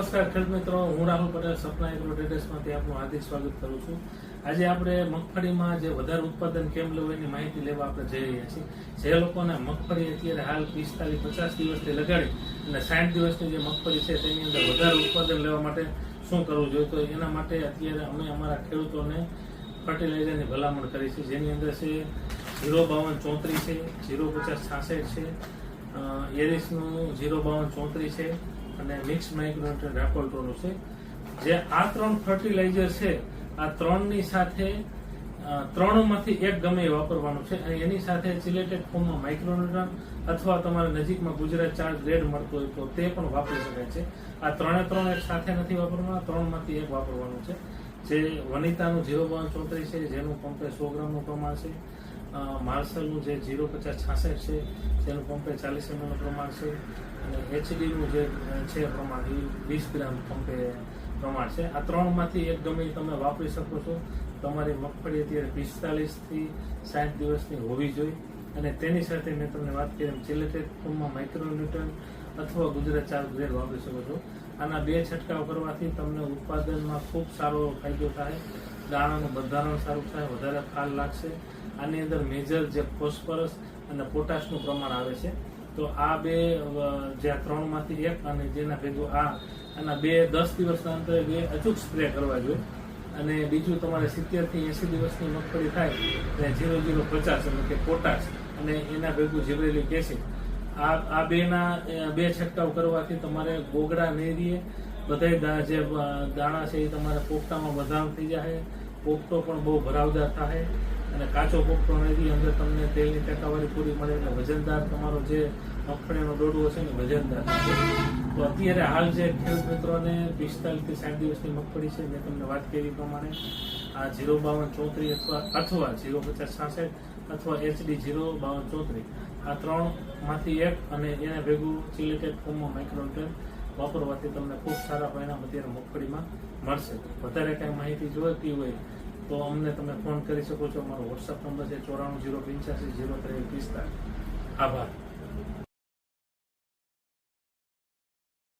નમસ્કાર ખેડૂત મિત્રો, હું રાહુલ પટેલ, સપના એગ્રો ટ્રેડર્સમાંથી આપનું હાર્દિક સ્વાગત કરું છું. આજે આપણે મગફળીમાં જે વધારે ઉત્પાદન કેમ લેવું એની માહિતી લેવા આપણે જઈ રહ્યા છીએ. જે લોકોને મગફળી અત્યારે હાલ પિસ્તાલીસ, પચાસ દિવસથી લગાડી અને સાઠ દિવસની જે મગફળી છે તેની અંદર વધારે ઉત્પાદન લેવા માટે શું કરવું જોઈએ? તો એના માટે અત્યારે અમે અમારા ખેડૂતોને ફર્ટિલાઇઝરની ભલામણ કરી છે. જેની અંદર છે ઝીરો બાવન ચોત્રીસ છે, ઝીરો પચાસ છાસઠ છે એરિસનું ઝીરો બાવન ચોત્રીસ છે અને મિક્સ માઇક્રોન્યુટ્રન રાકોલ્ટોનું છે. જે આ ત્રણ ફર્ટિલાઇઝર છે, આ ત્રણની સાથે ત્રણમાંથી એક ગમે વાપરવાનું છે. અને એની સાથે સિલેટેડ ફોર્મમાં માઇક્રોન્યુટ્રન અથવા તમારે નજીકમાં ગુજરાત ચાર ગ્રેડ મળતો હોય તો તે પણ વાપરી શકાય છે. આ ત્રણે ત્રણ એક સાથે નથી વાપરવાના, ત્રણમાંથી એક વાપરવાનું છે. જે વનિતાનું ઝીરો પોઈન્ટ ચોત્રીસ છે, જેનું પંપે સો ગ્રામનું પ્રમાણ છે. માર્શલનું જે ઝીરો પચાસ છાસઠ છે જેનું પંપે ચાલીસ એમએલનું પ્રમાણ છે. અને એચડીનું જે છે પ્રમાણ, એ વીસ ગ્રામ પંપે પ્રમાણ છે. આ ત્રણમાંથી એક ગમે તમે વાપરી શકો છો. તમારી મગફળી અત્યારે પિસ્તાલીસથી સાઠ દિવસની હોવી જોઈએ. અને તેની સાથે મેં તમને વાત કરી એમ, ચિલેટેડ ફોર્મમાં માઇક્રોન્યુટન અથવા ગુજરાત ચાર ગ્રેડ વાપરી શકો છો. આના બે છંટકાવ કરવાથી તમને ઉત્પાદનમાં ખૂબ સારો ફાયદો થાય. દાણાનું બંધારણ સારું થાય, વધારે ફાલ લાગશે. આની અંદર મેજર જે ફોસ્ફરસ અને પોટાશનું પ્રમાણ આવે છે. તો આ બે જે આ ત્રણમાંથી એક અને જેના ભેગું આ, આના બે દસ દિવસના અંતરે બે અચૂક સ્પ્રે કરવા જોઈએ. અને બીજું તમારે સિત્તેરથી એંસી દિવસની મગફળી થાય, એટલે ઝીરો ઝીરો પચાસ એટલે કે પોટાશ અને એના ભેગું જીવરેલી એસિડ આ આ બેના બે છંટકાવ કરવાથી તમારે ગોગડા નહીં રહીએ. બધાય જે દાણા છે એ તમારે પોપટામાં વધારો થઈ જાય પોપટો પણ બહુ ભરાવદાર થાય અને કાચો પોપટો રહી અંદર તમને તેલની ટકાવારી પૂરી મળે એટલે વજનદાર તમારો જે મગફળીનો ડોડવો છે ને વજનદાર તો અત્યારે હાલ જે ખેડૂત મિત્રોને પિસ્તાલીસથી સાઠ દિવસની મગફળી છે, મેં તમને વાત કરી પ્રમાણે, આ ઝીરો બાવન ચોત્રીસ અથવા અથવા ઝીરો પચાસ છાસઠ અથવા એચડી ઝીરો બાવન ચોત્રીસ. આ ત્રણમાંથી એક અને એને ભેગું સિલેટેડ ફોર્મમાં માઇક્રોન્યુટ્રન વાપરવાથી તમને ખૂબ સારા પરિણામ અત્યારે મગફળીમાં મળશે. વધારે કાંઈ માહિતી જોઈતી હોય તો અમને તમે ફોન કરી શકો છો. અમારો વોટ્સઅપ નંબર છે ચોરાણું ઝીરો પંચ્યાસી ઝીરો ત્રેવીસ પિસ્તાલીસ આભાર.